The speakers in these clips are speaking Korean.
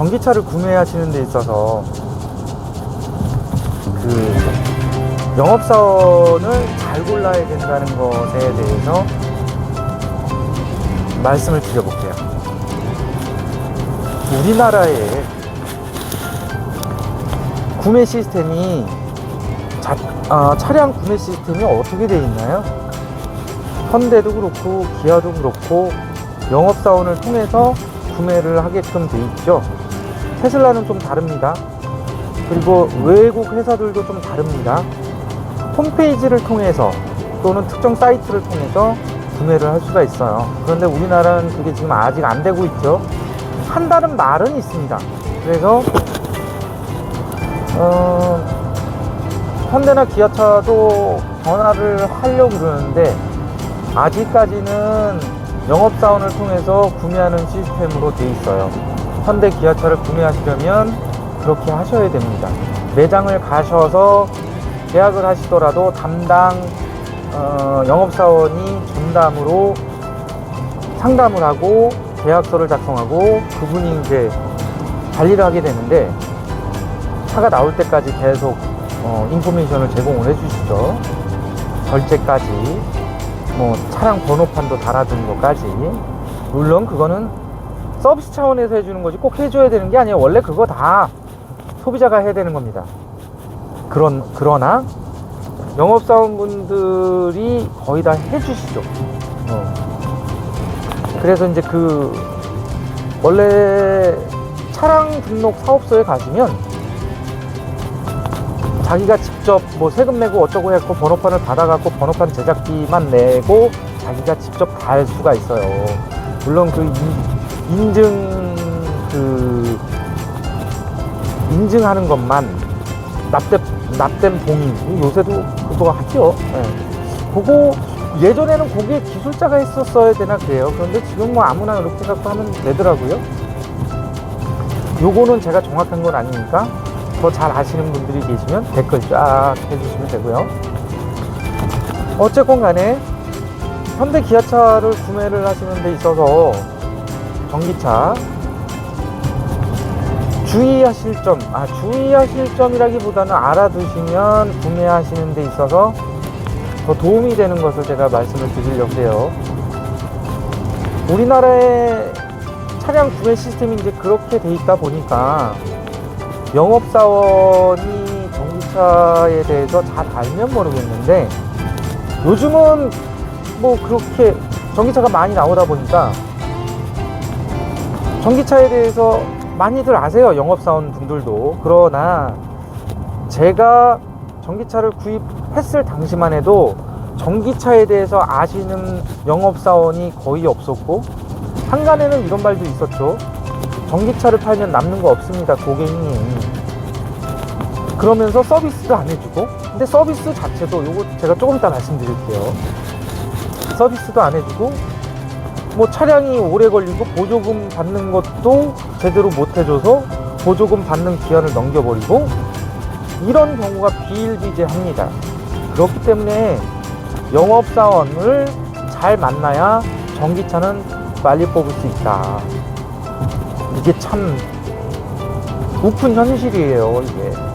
전기차를 구매하시는 데 있어서 그 영업사원을 잘 골라야 된다는 것에 대해서 말씀을 드려볼게요. 우리나라의 구매 시스템이 자, 아, 차량 구매 시스템이 어떻게 되어 있나요? 현대도 그렇고 기아도 그렇고 영업사원을 통해서 구매를 하게끔 돼 있죠. 테슬라는 좀 다릅니다. 그리고 외국 회사들도 좀 다릅니다. 홈페이지를 통해서 또는 특정 사이트를 통해서 구매를 할 수가 있어요. 그런데 우리나라는 그게 지금 아직 안 되고 있죠. 한다는 말은 있습니다. 그래서 어, 현대나 기아차도 전화를 하려고 그러는데 아직까지는 영업사원을 통해서 구매하는 시스템으로 돼 있어요. 현대 기아차를 구매하시려면 그렇게 하셔야 됩니다. 매장을 가셔서 계약을 하시더라도 담당 어, 영업사원이 전담으로 상담을 하고 계약서를 작성하고 그분이 이제 관리를 하게 되는데 차가 나올 때까지 계속 어, 인포메이션을 제공을 해주시죠. 결제까지 뭐 차량 번호판도 달아주는 것까지 물론 그거는 서비스 차원에서 해주는 거지 꼭 해줘야 되는 게 아니에요. 원래 그거 다 소비자가 해야 되는 겁니다. 그런 그러나 영업사원분들이 거의 다 해주시죠. 어. 그래서 이제 그 원래 차량 등록 사업소에 가시면 자기가 직접 뭐 세금 내고 어쩌고 해갖고 번호판을 받아갖고 번호판 제작비만 내고 자기가 직접 갈 수가 있어요. 물론 그 인, 인증 그 인증하는 것만 납땜 납땜 봉인 요새도 그거 하죠. 예. 그거 예전에는 거기에 기술자가 했었어야 되나 그래요. 그런데 지금 뭐 아무나 이렇게 갖고 하면 되더라고요. 요거는 제가 정확한 건 아니니까 더 잘 아시는 분들이 계시면 댓글 쫙 해주시면 되고요. 어쨌건 간에 현대 기아차를 구매를 하시는 데 있어서 전기차 주의하실 점, 아, 주의하실 점이라기보다는 알아두시면 구매하시는 데 있어서 더 도움이 되는 것을 제가 말씀을 드리려고 해요. 우리나라의 차량 구매 시스템이 이제 그렇게 돼 있다 보니까 영업사원이 전기차에 대해서 잘 알면 모르겠는데 요즘은 뭐 그렇게 전기차가 많이 나오다 보니까 전기차에 대해서 많이들 아세요 영업사원 분들도. 그러나 제가 전기차를 구입했을 당시만 해도 전기차에 대해서 아시는 영업사원이 거의 없었고 한간에는 이런 말도 있었죠. 전기차를 팔면 남는 거 없습니다 고객님. 그러면서 서비스도 안 해주고 근데 서비스 자체도 요거 제가 조금 이따 말씀드릴게요. 서비스도 안 해주고 뭐 차량이 오래 걸리고 보조금 받는 것도 제대로 못 해줘서 보조금 받는 기한을 넘겨버리고 이런 경우가 비일비재합니다. 그렇기 때문에 영업사원을 잘 만나야 전기차는 빨리 뽑을 수 있다. 이게 참 우픈 현실이에요, 이게.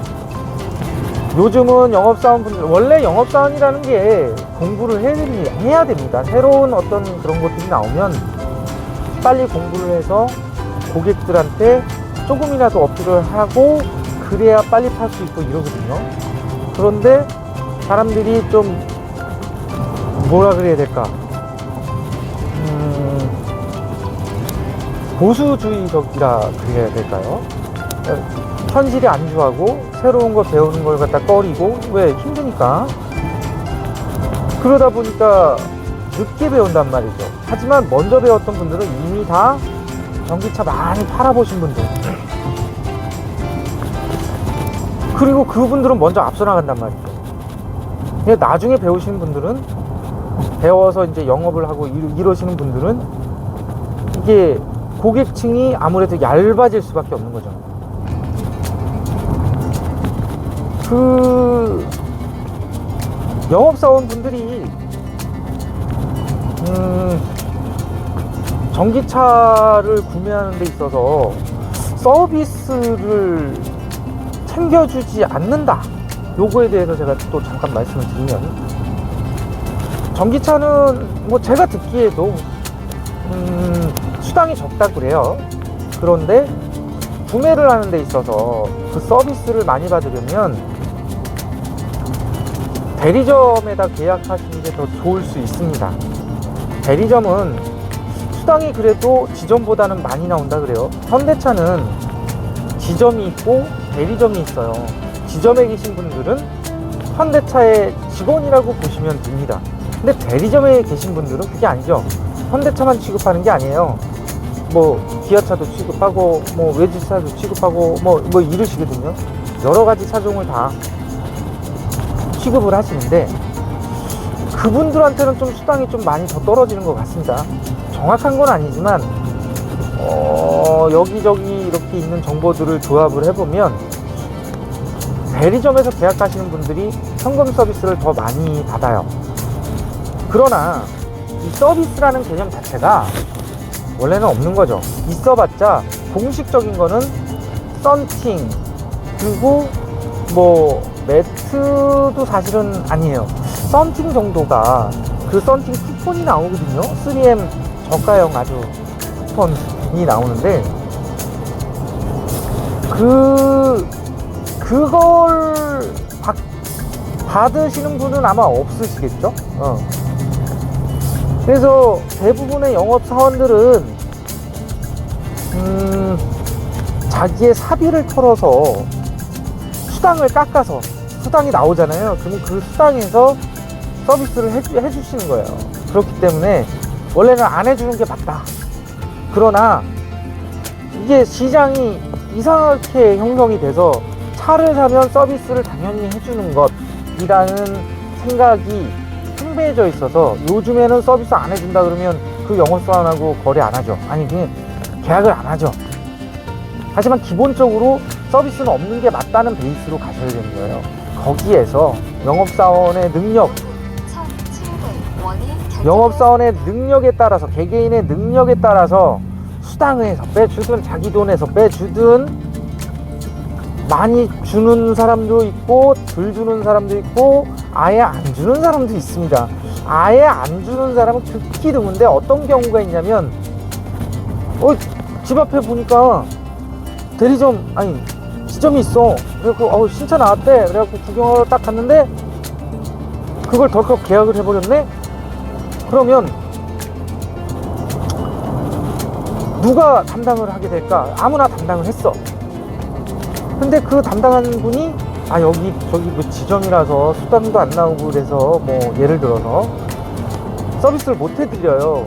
요즘은 영업사원분들, 원래 영업사원이라는 게 공부를 해, 해야 됩니다. 새로운 어떤 그런 것들이 나오면 빨리 공부를 해서 고객들한테 조금이라도 어필을 하고 그래야 빨리 팔 수 있고 이러거든요. 그런데 사람들이 좀 뭐라 그래야 될까? 음, 보수주의적이라 그래야 될까요? 현실이 안주하고 새로운 걸 배우는 걸 갖다 꺼리고 왜 힘드니까 그러다 보니까 늦게 배운단 말이죠. 하지만 먼저 배웠던 분들은 이미 다 전기차 많이 팔아보신 분들. 그리고 그분들은 먼저 앞서 나간단 말이죠. 근데 나중에 배우시는 분들은 배워서 이제 영업을 하고 이러- 이러시는 분들은 이게 고객층이 아무래도 얇아질 수밖에 없는 거죠. 그 영업사원 분들이 음, 전기차를 구매하는 데 있어서 서비스를 챙겨주지 않는다. 요거에 대해서 제가 또 잠깐 말씀을 드리면 전기차는 뭐 제가 듣기에도 음, 수당이 적다 그래요. 그런데 구매를 하는 데 있어서 그 서비스를 많이 받으려면 대리점에다 계약하시는 게 더 좋을 수 있습니다. 대리점은 수당이 그래도 지점보다는 많이 나온다 그래요. 현대차는 지점이 있고 대리점이 있어요. 지점에 계신 분들은 현대차의 직원이라고 보시면 됩니다. 근데 대리점에 계신 분들은 그게 아니죠. 현대차만 취급하는 게 아니에요. 뭐 기아차도 취급하고 뭐 외제차도 취급하고 뭐뭐 이러시거든요. 여러 가지 차종을 다 취급을 하시는데 그분들한테는 좀 수당이 좀 많이 더 떨어지는 것 같습니다. 정확한 건 아니지만 어, 여기저기 이렇게 있는 정보들을 조합을 해보면 대리점에서 계약하시는 분들이 현금 서비스를 더 많이 받아요. 그러나 이 서비스라는 개념 자체가 원래는 없는 거죠. 있어봤자 공식적인 거는 썬팅 그리고 뭐 매트도 사실은 아니에요. 썬팅 정도가 그 썬팅 쿠폰이 나오거든요. 3M 저가형 아주 쿠폰이 나오는데 그 그걸 받, 받으시는 분은 아마 없으시겠죠. 어. 그래서 대부분의 영업 사원들은 음, 자기의 사비를 털어서 수당을 깎아서 수당이 나오잖아요. 그럼 그 수당에서 서비스를 해주, 해주시는 거예요. 그렇기 때문에 원래는 안 해주는 게 맞다. 그러나 이게 시장이 이상하게 형성이 돼서 차를 사면 서비스를 당연히 해주는 것이라는 생각이 팽배해져 있어서 요즘에는 서비스 안 해준다 그러면 그 영업사원하고 거래 안 하죠. 아니 그냥 계약을 안 하죠. 하지만 기본적으로 서비스는 없는 게 맞다는 베이스로 가셔야 되는 거예요. 거기에서 영업사원의 능력, 1,700원이 영업사원의 능력에 따라서 개개인의 능력에 따라서 수당을 해서 빼주든 자기 돈에서 빼주든 많이 주는 사람도 있고 덜 주는 사람도 있고 아예 안 주는 사람도 있습니다. 아예 안 주는 사람은 극히 드문데 어떤 경우가 있냐면 어, 집 앞에 보니까 대리점 아니 지점이 있어. 그래갖고 어, 신차 나왔대. 그래갖고 구경하러 딱 갔는데 그걸 덜컥 계약을 해버렸네. 그러면 누가 담당을 하게 될까? 아무나 담당을 했어. 근데 그 담당하는 분이 아 여기 저기 뭐 지점이라서 수당도 안 나오고 그래서 뭐 예를 들어서 서비스를 못 해드려요.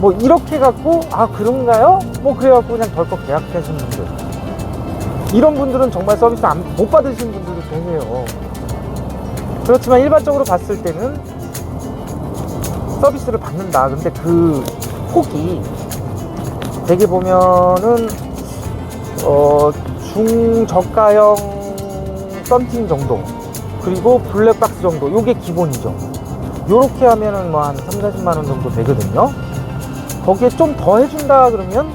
뭐 이렇게 갖고 아 그런가요? 뭐 그래갖고 그냥 덜컥 계약하시는 분들 이런 분들은 정말 서비스 안, 못 받으시는 분들도 계세요. 그렇지만 일반적으로 봤을 때는 서비스를 받는다. 근데 그 폭이 되게 보면은 어 중저가형 썬팅 정도 그리고 블랙박스 정도 요게 기본이죠 요렇게 하면은 뭐 한 3, 40만 원 정도 되거든요 거기에 좀 더 해준다 그러면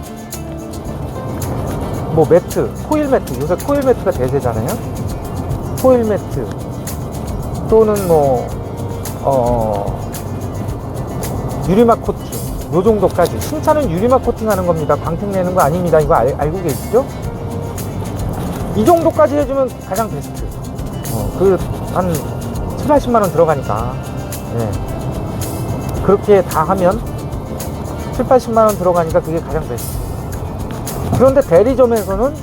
뭐 매트, 코일 매트 요새 코일 매트가 대세잖아요 코일 매트 또는 뭐 어, 유리막 코팅 요 정도까지 신차는 유리막 코팅 하는 겁니다 광택 내는 거 아닙니다 이거 알, 알고 계시죠? 이 정도까지 해주면 가장 베스트. 어, 그, 한 7, 80만 원 들어가니까. 예. 그렇게 다 하면 7, 80만 원 들어가니까 그게 가장 베스트. 그런데 대리점에서는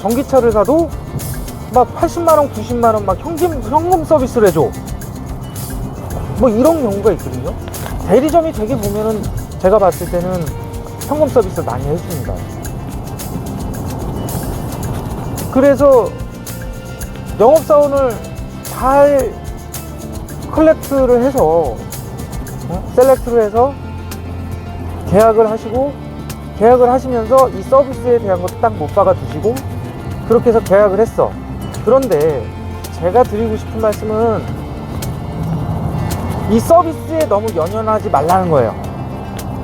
전기차를 사도 막 80만원, 90만원 막 현금, 현금 서비스를 해줘. 뭐 이런 경우가 있거든요. 대리점이 되게 보면은 제가 봤을 때는 현금 서비스를 많이 해줍니다. 그래서 영업사원을 잘 컬렉트를 해서 어? 셀렉트를 해서 계약을 하시고 계약을 하시면서 이 서비스에 대한 것도 딱 못 박아 두시고 그렇게 해서 계약을 했어 그런데 제가 드리고 싶은 말씀은 이 서비스에 너무 연연하지 말라는 거예요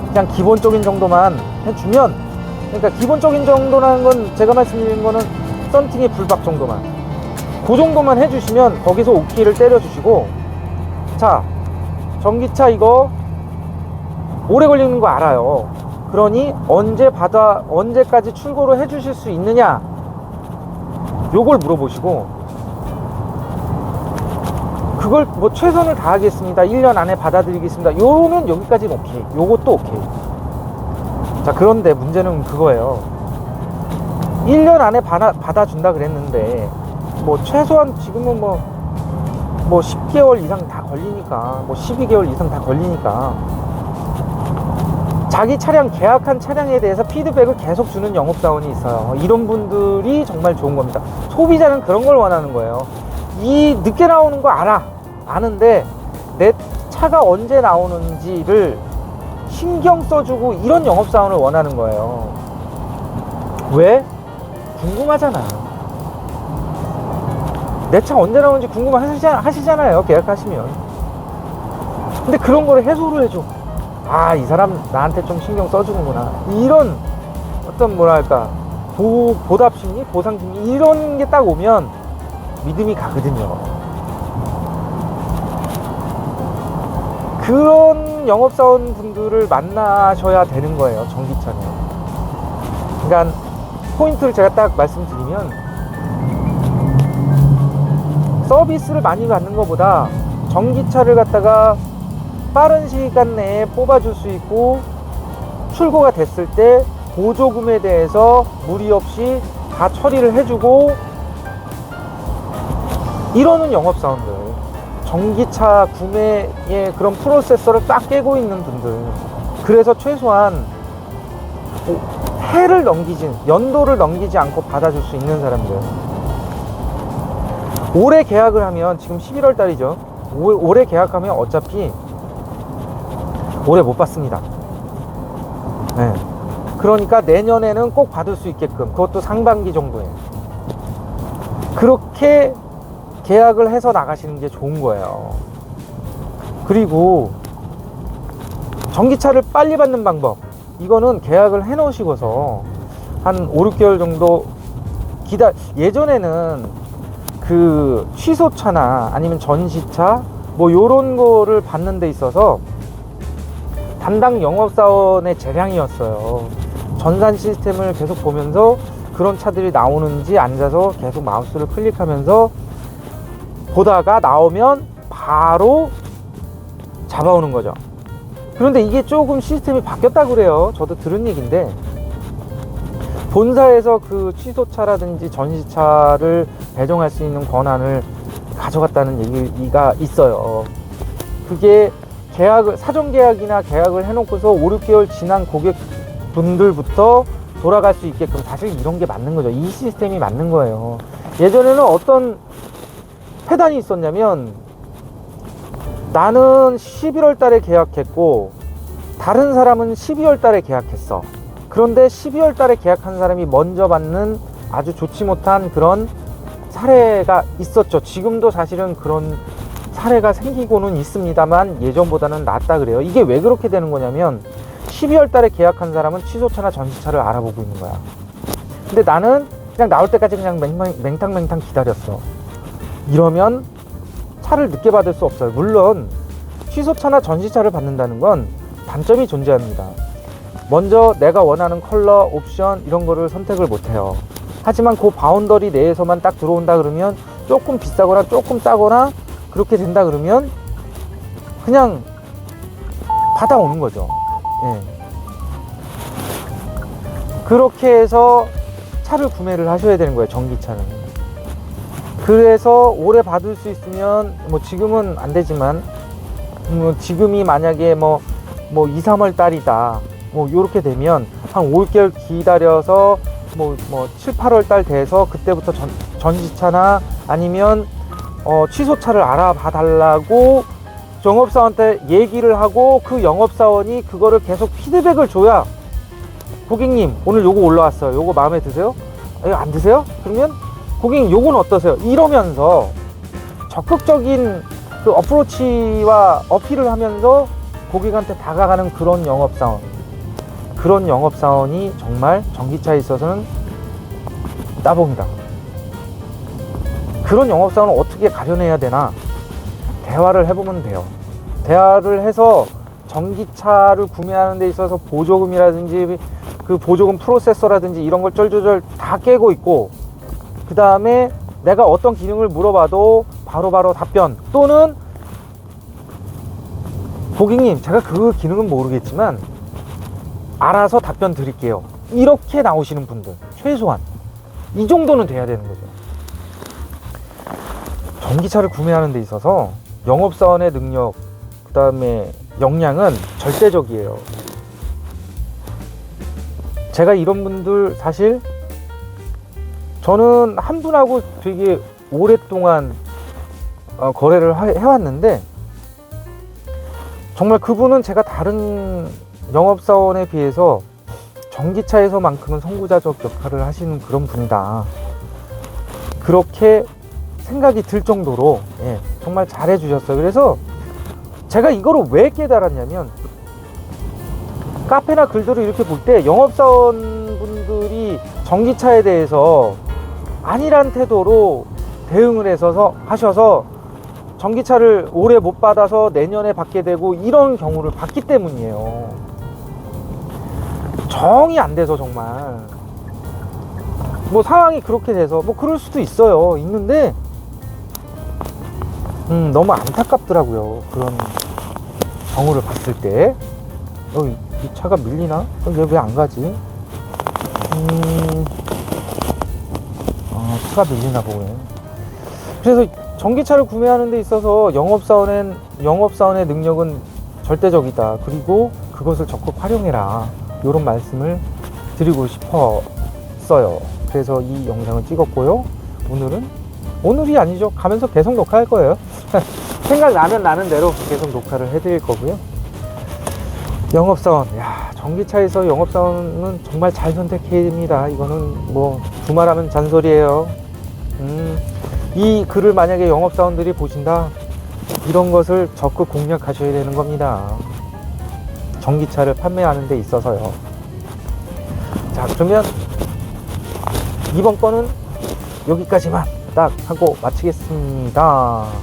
그냥 기본적인 정도만 해주면 그러니까 기본적인 정도라는 건 제가 말씀드린 거는 썬팅의 불박 정도만. 그 정도만 해주시면 거기서 오키를 때려주시고 자 전기차 이거 오래 걸리는 거 알아요. 그러니 언제 받아 언제까지 출고를 해주실 수 있느냐 요걸 물어보시고 그걸 뭐 최선을 다하겠습니다. 1년 안에 받아드리겠습니다. 요러면 여기까지는 오케이. 요것도 오케이. 자, 그런데 문제는 그거예요. 1년 안에 받아, 받아준다 그랬는데, 뭐, 최소한 지금은 뭐, 뭐, 10개월 이상 다 걸리니까, 뭐, 12개월 이상 다 걸리니까, 자기 차량, 계약한 차량에 대해서 피드백을 계속 주는 영업사원이 있어요. 이런 분들이 정말 좋은 겁니다. 소비자는 그런 걸 원하는 거예요. 이 늦게 나오는 거 알아. 아는데, 내 차가 언제 나오는지를 신경 써주고 이런 영업사원을 원하는 거예요. 왜? 궁금하잖아. 내차 언제 나오는지 궁금하시잖아요. 계약하시면. 근데 그런 거를 해소를 해줘. 아, 이 사람 나한테 좀 신경 써주는구나. 이런 어떤 뭐랄까, 보, 보답 심리, 보상 심리, 이런 게 딱 오면 믿음이 가거든요. 그런 영업사원 분들을 만나셔야 되는 거예요, 전기차는. 그러니까 포인트를 제가 딱 말씀드리면 서비스를 많이 받는 것보다 전기차를 갖다가 빠른 시간 내에 뽑아줄 수 있고 출고가 됐을 때 보조금에 대해서 무리 없이 다 처리를 해주고 이러는 영업 사원들 전기차 구매의 그런 프로세서를 딱 깨고 있는 분들. 그래서 최소한 해를 넘기진 연도를 넘기지 않고 받아줄 수 있는 사람들. 올해 계약을 하면 지금 11월 달이죠. 올해 계약하면 어차피 올해 못 받습니다 네. 그러니까 내년에는 꼭 받을 수 있게끔 그것도 상반기 정도에 그렇게 계약을 해서 나가시는 게 좋은 거예요. 그리고 전기차를 빨리 받는 방법. 이거는 계약을 해 놓으시고서 한 5, 6개월 정도 기다, 예전에는 그 취소차나 아니면 전시차 뭐 요런 거를 받는 데 있어서 담당 영업사원의 재량이었어요. 전산 시스템을 계속 보면서 그런 차들이 나오는지 앉아서 계속 마우스를 클릭하면서 보다가 나오면 바로 잡아오는 거죠. 그런데 이게 조금 시스템이 바뀌었다 그래요. 저도 들은 얘기인데 본사에서 그 취소차라든지 전시차를 배정할 수 있는 권한을 가져갔다는 얘기가 있어요. 그게 계약을 사전 계약이나 계약을 해놓고서 5, 6개월 지난 고객분들부터 돌아갈 수 있게끔 사실 이런 게 맞는 거죠. 이 시스템이 맞는 거예요. 예전에는 어떤 패단이 있었냐면 나는 11월 달에 계약했고 다른 사람은 12월 달에 계약했어. 그런데 12월 달에 계약한 사람이 먼저 받는 아주 좋지 못한 그런 사례가 있었죠. 지금도 사실은 그런 사례가 생기고는 있습니다만 예전보다는 낫다 그래요. 이게 왜 그렇게 되는 거냐면 12월 달에 계약한 사람은 취소차나 전시차를 알아보고 있는 거야. 근데 나는 그냥 나올 때까지 그냥 맹탕, 맹탕 기다렸어. 이러면 차를 늦게 받을 수 없어요. 물론 취소차나 전시차를 받는다는 건 단점이 존재합니다. 먼저 내가 원하는 컬러, 옵션 이런 거를 선택을 못 해요. 하지만 그 바운더리 내에서만 딱 들어온다 그러면 조금 비싸거나 조금 싸거나 그렇게 된다 그러면 그냥 받아오는 거죠. 예. 그렇게 해서 차를 구매를 하셔야 되는 거예요. 전기차는. 그래서 올해 받을 수 있으면 뭐 지금은 안 되지만 뭐 지금이 만약에 뭐, 뭐 2, 3월 달이다. 뭐 요렇게 되면 한 5, 6개월 기다려서 뭐, 뭐 7, 8월 달 돼서 그때부터 전, 전지차나 아니면 어, 취소차를 알아봐 달라고 영업사원한테 얘기를 하고 그 영업사원이 그거를 계속 피드백을 줘야 고객님 오늘 요거 올라왔어요. 요거 마음에 드세요? 아, 이거 안 드세요? 그러면 고객님 요건 어떠세요? 이러면서 적극적인 그 어프로치와 어필을 하면서 고객한테 다가가는 그런 영업사원 그런 영업사원이 정말 전기차에 있어서는 따봉이다. 그런 영업사원을 어떻게 가려내야 되나? 대화를 해보면 돼요. 대화를 해서 전기차를 구매하는 데 있어서 보조금이라든지 그 보조금 프로세서라든지 이런 걸 쩔쩔쩔 다 깨고 있고 그 다음에 내가 어떤 기능을 물어봐도 바로바로 답변 또는 고객님 제가 그 기능은 모르겠지만 알아서 답변 드릴게요 이렇게 나오시는 분들 최소한 이 정도는 돼야 되는 거죠 전기차를 구매하는 데 있어서 영업사원의 능력 그 다음에 역량은 절대적이에요 제가 이런 분들 사실 저는 한 분하고 되게 오랫동안 어, 거래를 하- 해왔는데 정말 그분은 제가 다른 영업사원에 비해서 전기차에서만큼은 선구자적 역할을 하시는 그런 분이다. 그렇게 생각이 들 정도로 예, 정말 잘해 주셨어요. 그래서 제가 이거를 왜 깨달았냐면 카페나 글들을 이렇게 볼 때 영업사원 분들이 전기차에 대해서 아니란 태도로 대응을 해서 하셔서 전기차를 올해 못 받아서 내년에 받게 되고 이런 경우를 봤기 때문이에요. 정이 안 돼서 정말 뭐 상황이 그렇게 돼서 뭐 그럴 수도 있어요. 있는데 음, 너무 안타깝더라고요. 그런 경우를 봤을 때. 어, 이- 이 차가 밀리나? 얘왜 안 가지? 음, 아, 차가 밀리나 보네. 그래서 전기차를 구매하는 데 있어서 영업사원의, 영업사원의 능력은 절대적이다. 그리고 그것을 적극 활용해라. 이런 말씀을 드리고 싶었어요. 그래서 이 영상을 찍었고요. 오늘은, 오늘이 아니죠. 가면서 계속 녹화할 거예요. 생각나면 나는 대로 계속 녹화를 해드릴 거고요. 영업사원, 야, 전기차에서 영업사원은 정말 잘 선택해야 됩니다. 이거는 뭐, 두말하면 잔소리예요. 음, 이 글을 만약에 영업사원들이 보신다, 이런 것을 적극 공략하셔야 되는 겁니다. 전기차를 판매하는 데 있어서요. 자, 그러면 이번 거는 여기까지만 딱 하고 마치겠습니다.